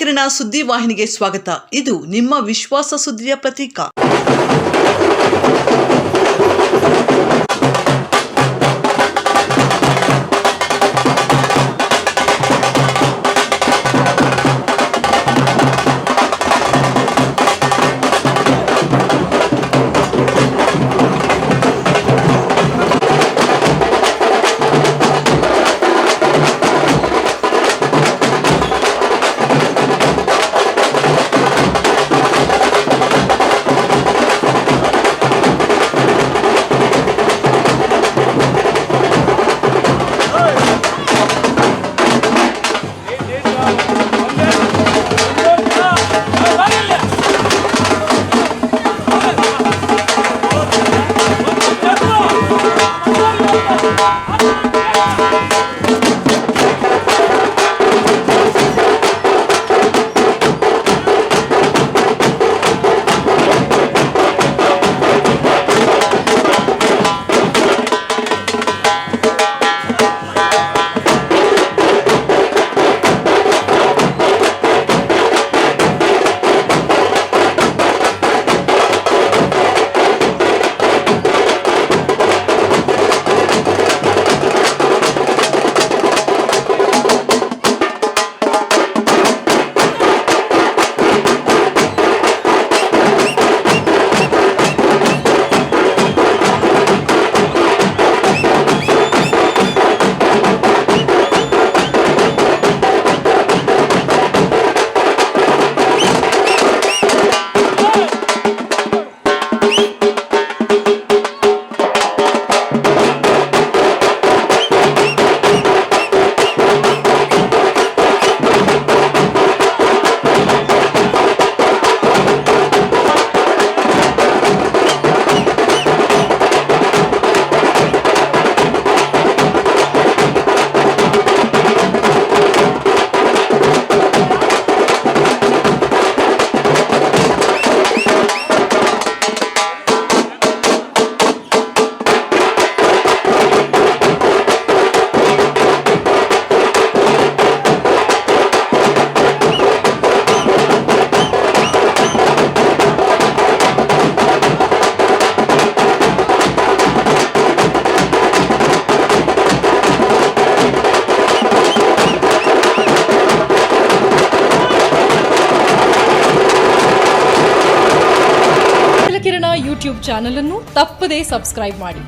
ಕಿರಣ ಸುದ್ದಿ ವಾಹಿನಿಗೆ ಸ್ವಾಗತ. ಇದು ನಿಮ್ಮ ವಿಶ್ವಾಸ ಸುದ್ದಿಯ ಪ್ರತೀಕ. Kirana YouTube channel ಅನ್ನು ತಪ್ಪದೇ ಸಬ್ಸ್ಕ್ರೈಬ್ ಮಾಡಿ.